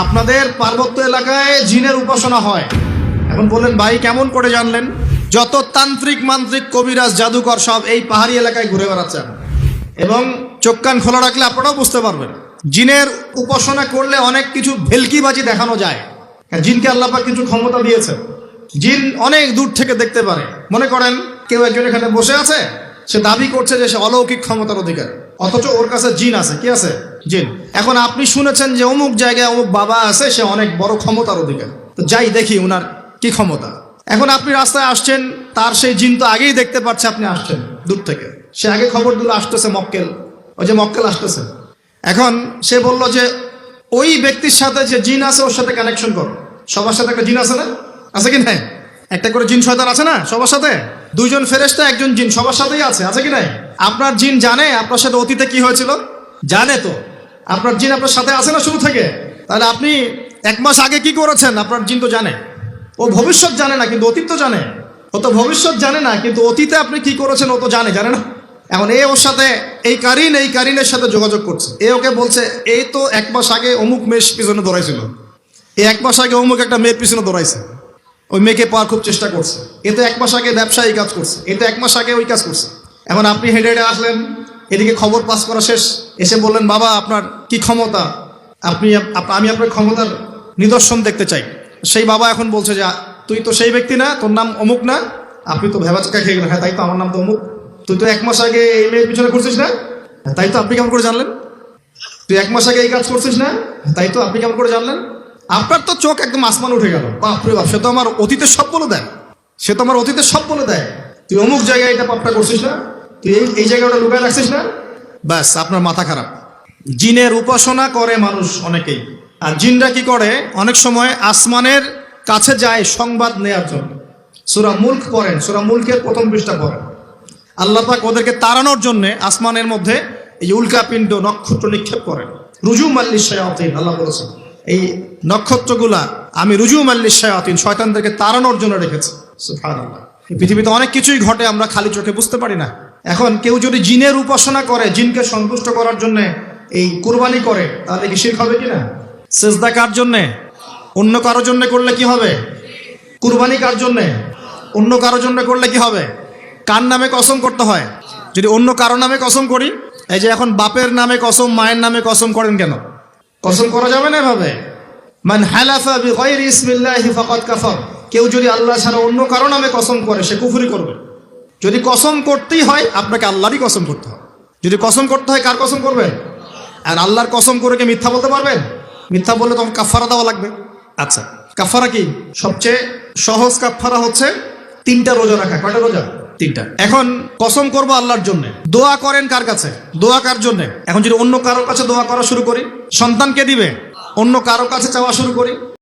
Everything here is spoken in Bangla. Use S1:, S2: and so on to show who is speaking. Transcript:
S1: আপনাদের পার্বত্য এলাকায় জিনের উপাসনা হয়। এখন বললেন, ভাই, কেমন করে জানলেন? যত তান্ত্রিক মান্ত্রিক কবিরাজ জাদুকর সব এই পাহাড়ি এলাকায় ঘুরে বেড়াচ্ছেন এবং চোখ কান খোলা রাখলে আপনারাও বুঝতে পারবেন, জিনের উপাসনা করলে অনেক কিছু ভেলকিবাজি দেখানো যায়। জিনকে আল্লাপাক কিছু ক্ষমতা দিয়েছে জিন অনেক দূর থেকে দেখতে পারে। মনে করেন, কেউ একজন এখানে বসে আছে, সে দাবি করছে যে সে অলৌকিক ক্ষমতার অধিকার। অথচ ওর কাছে জিন আছে। কি আছে? জিন। এখন আপনি শুনেছেন যে অমুক জায়গায় অমুক বাবা আছে, সে অনেক বড় ক্ষমতার অধিকার। তো যাই দেখি উনার কি ক্ষমতা। এখন আপনি রাস্তায় আসছেন, তার সেই জিন তো আগেই দেখতে পাচ্ছে আপনি আসছেন দূর থেকে। সে আগে খবর দিল আসতেছে মক্কেল, ওই যে মক্কেল আসতেছে। এখন সে বলল যে, ওই ব্যক্তির সাথে যে জিন আছে, ওর সাথে কানেকশন করো। সবার সাথে একটা জিন আছে না? আছে কি নাই? একটা করে জিন শয়তান আছে না সবার সাথে? দুইজন ফেরেস্তা একজন জিন, সবার সাথেই আছে আছে কি নাই? আপনার জিন জানে আপনার সাথে অতীতে কি হয়েছিল? জানে তো। আপনার জিন আপনার সাথে আছে না শুরু থেকে? তাহলে আপনি এক মাস আগে কি করেছেন? আপনার জিন তো জানে। ও ভবিষ্যৎ জানে না কিন্তু অতীত তো জানে। ও তো ভবিষ্যৎ জানে না কিন্তু অতীতে আপনি কি করেছেন ও তো জানে জানে না। এখন এ ওর সাথে এই কারিন এই কারিনের সাথে যোগাযোগ করছে। এ ওকে বলছে এই তো এক মাস আগে অমুক মেয়ের পিছনে দৌড়াইছিল। এই এক মাস আগে অমুক একটা মেয়ের পিছনে দৌড়াইছে। ওই মেয়েকে পাওয়ার খুব চেষ্টা করছে। এ তো এক মাস আগে ব্যবসায় এই কাজ করছে। এ তো এক মাস আগে ওই কাজ করছে। এখন আপনি হেঁটে হেঁটে আসলেন এদিকে খবর পাস করা শেষ। এসে বললেন বাবা আপনার কি ক্ষমতা? আপনি আমি আপনার ক্ষমতার নিদর্শন দেখতে চাই। সেই বাবা এখন বলছে যে তুই তো সেই ব্যক্তি না তোর নাম অমুক না আপনি তো ভেবা চাকা খেয়ে গেলেন। হ্যাঁ তাই তো আমার নাম তো অমুক। তুই তো এক মাস আগে এই মেয়ের পিছনে করছিস না? হ্যাঁ, তাই তো আপনি কেমন করে জানলেন? তুই এক মাস আগে এই কাজ করছিস না? হ্যাঁ, তাই তো আপনি কেমন করে জানলেন? আপনার তো চোখ একদম আসমান উঠে গেল। বাপরে বাপ সে তো আমার অতীতের সব বলে দেয়। সে তো আমার অতীতের সব বলে দেয়। তুই অমুক জায়গায় এটা পাপটা করছিস না? তুই এই জায়গাটা লুকায় রাখছিস না? ব্যাস, আপনার মাথা খারাপ। জিনের উপাসনা করে মানুষ অনেকেই। আর জিনরা কি করে? অনেক সময় আসমানের কাছে যায় সংবাদ নেয়ার জন্য। সুরা মুল্ক পড়েন। সুরা মুল্কের প্রথম পৃষ্ঠা পড়েন। আল্লাহ পাক ওদেরকে তাড়ানোর জন্য আসমানের মধ্যে এই উল্কাপিণ্ড নক্ষত্র নিক্ষেপ করেন। রুজু মাল্লি শায়াতিন, আল্লাহ বলেছেন। এই নক্ষত্রগুলা আমি রুজু মাল্লি শায়াতিন, শয়তানদেরকে তাড়ানোর জন্য রেখেছি। পৃথিবীতে অনেক কিছুই ঘটে, আমরা খালি চোখে বুঝতে পারি না। এখন কেউ যদি জিনের উপাসনা করে, জিনকে সন্তুষ্ট করার জন্য এই কুরবানি করে, তাহলে কি শিরক হবে কিনা? সেজদা কার জন্যে? অন্য কারোর জন্য করলে কি হবে? কুরবানি কার জন্যে? অন্য কারোর জন্য করলে কি হবে? কার নামে কসম করতে হয়? যদি অন্য কারও নামে কসম করি, এই যে এখন বাপের নামে কসম, মায়ের নামে কসম করেন কেন? কসম করা যাবে না এভাবে? মান হালাফা বিগাইরি ইসমিল্লাহি ফাকাদ কাফার। কেউ যদি আল্লাহ ছাড়া অন্য কারও নামে কসম করে, সে কুফরি করবে। যদি কসম করতেই হয়, আপনাকে আল্লাহরই কসম করতে হবে। যদি কসম করতে হয়, কার কসম করবেন আর আল্লাহর কসম করে কি মিথ্যা বলতে পারবেন মিথ্যা বললে তখন কাফারা দেওয়া লাগবে। আচ্ছা কাফারা কি? সবচেয়ে সহজ কাফারা হচ্ছে তিনটা রোজা রাখা। কয়টা রোজা? তিনটা। এখন কসম করব আল্লাহর জন্য। দোয়া করেন কার কাছে? দোয়া কার জন্য? এখন যদি অন্য কারোর কাছে দোয়া করা শুরু করি, সন্তানকে দিবে, অন্য কারোর কাছে চাওয়া শুরু করি।